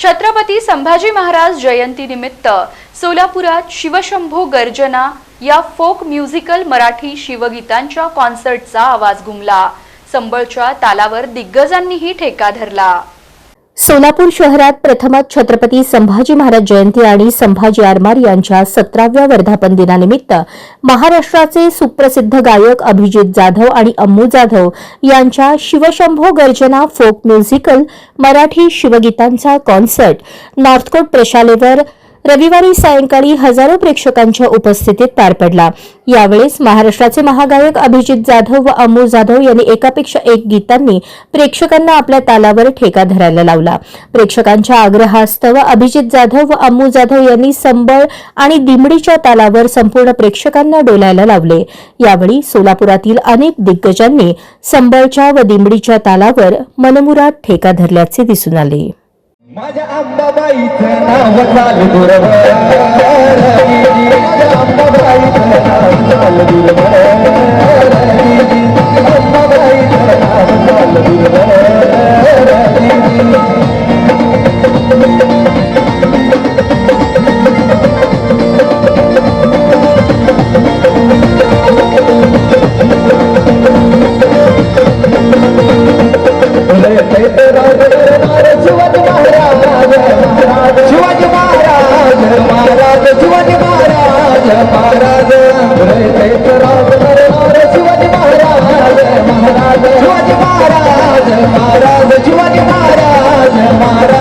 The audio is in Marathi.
छत्रपती संभाजी महाराज जयंतीनिमित्त सोलापुरात शिवशंभो गर्जना या फोक म्युझिकल मराठी शिवगीतांच्या कॉन्सर्टचा आवाज घुमला. संबळच्या तालावर दिग्गजांनीही ठेका धरला. सोलापूर शहरात प्रथमच छत्रपती संभाजी महाराज जयंती आणि संभाजी आरमार यांच्या सतराव्या वर्धापन दिनानिमित्त महाराष्ट्राचे सुप्रसिद्ध गायक अभिजित जाधव आणि अम्मू जाधव यांच्या शिवशंभो गर्जना फोक म्युझिकल मराठी शिवगीतांचा कॉन्सर्ट नॉर्थकोट प्रशालेवर रविवारी सायंकाळी हजारो प्रेक्षकांच्या उपस्थितीत पार पडला. यावेळेस महाराष्ट्राचे महागायक अभिजित जाधव व अम्मू जाधव यांनी एकापेक्षा एक गीतांनी प्रेक्षकांना आपल्या तालावर ठेका धरायला लावला. प्रेक्षकांच्या आग्रहास्तव अभिजित जाधव व अम्मू जाधव यांनी संबळ आणि दिमडीच्या तालावर संपूर्ण प्रेक्षकांना डोलायला लावले. यावेळी सोलापुरातील अनेक दिग्गजांनी संबळच्या व दिमडीच्या तालावर मनमुराद ठेका धरल्याचे दिसून आले. माझ्या आंबाबाईचं नाव चाल दुर्वर माझ्या अंबाबाईचं नाव चाल नाव चाल शिवाजी महाराज महाराज महाराज शिवाजी महाराज महाराज.